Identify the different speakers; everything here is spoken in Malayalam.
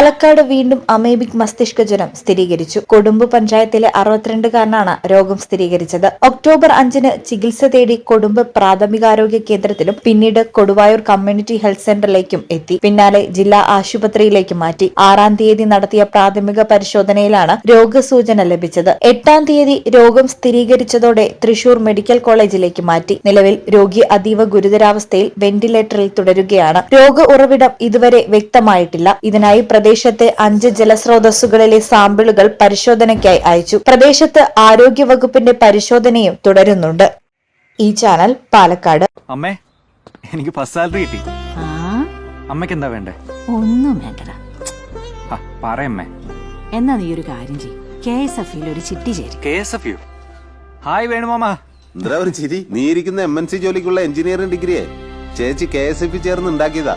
Speaker 1: പാലക്കാട് വീണ്ടും അമേബിക് മസ്തിഷ്ക ജ്വരം സ്ഥിരീകരിച്ചു. കൊടുമ്പ് പഞ്ചായത്തിലെ അറുപത്തിരണ്ടുകാരനാണ് രോഗം സ്ഥിരീകരിച്ചത്. ഒക്ടോബർ അഞ്ചിന് ചികിത്സ തേടി കൊടുമ്പ് പ്രാഥമികാരോഗ്യ കേന്ദ്രത്തിലും പിന്നീട് കൊടുവായൂർ കമ്മ്യൂണിറ്റി ഹെൽത്ത് സെന്ററിലേക്കും എത്തി. പിന്നാലെ ജില്ലാ ആശുപത്രിയിലേക്ക് മാറ്റി. ആറാം തീയതി നടത്തിയ പ്രാഥമിക പരിശോധനയിലാണ് രോഗസൂചന ലഭിച്ചത്. എട്ടാം തീയതി രോഗം സ്ഥിരീകരിച്ചതോടെ തൃശൂർ മെഡിക്കൽ കോളേജിലേക്ക് മാറ്റി. നിലവിൽ രോഗി അതീവ ഗുരുതരാവസ്ഥയിൽ വെന്റിലേറ്ററിൽ തുടരുകയാണ്. രോഗ ഉറവിടം ഇതുവരെ വ്യക്തമായിട്ടില്ല. ഇതിനായി പ്രദേശത്തെ അഞ്ച് ജലസ്രോതസ്സുകളിലെ സാമ്പിളുകൾ പരിശോധനയ്ക്കായി അയച്ചു. പ്രദേശത്ത് ആരോഗ്യവകുപ്പിന്റെ പരിശോധനയും തുടരുന്നുണ്ട്. ഈ ചാനൽ പാലക്കാട്.
Speaker 2: അമ്മേ എനിക്ക് ഫസ്റ്റ് സാലറി കിട്ടി.
Speaker 3: ആ?
Speaker 2: അമ്മയ്ക്ക് എന്താ വേണ്ടേ?
Speaker 3: ഒന്നും വേണ്ടടാ.
Speaker 2: പറയമ്മേ
Speaker 3: എന്നാ നീ ഒരു കാര്യം ചെയ് കെ എസ് എഫ് ഒരു ചിട്ടി ചേരി.
Speaker 2: കെ എസ് എഫ് ഹായ് വേണുമാമ
Speaker 4: എന്താ ഒരു ചിരി? നീ ഇരിക്കുന്ന എം എൻ സി ജോലിക്കുള്ള എഞ്ചിനീയറിംഗ് ഡിഗ്രിയെ. ചേച്ചി കെ എസ് എഫ് ചേർന്ന് ഉണ്ടാക്കിയതാ.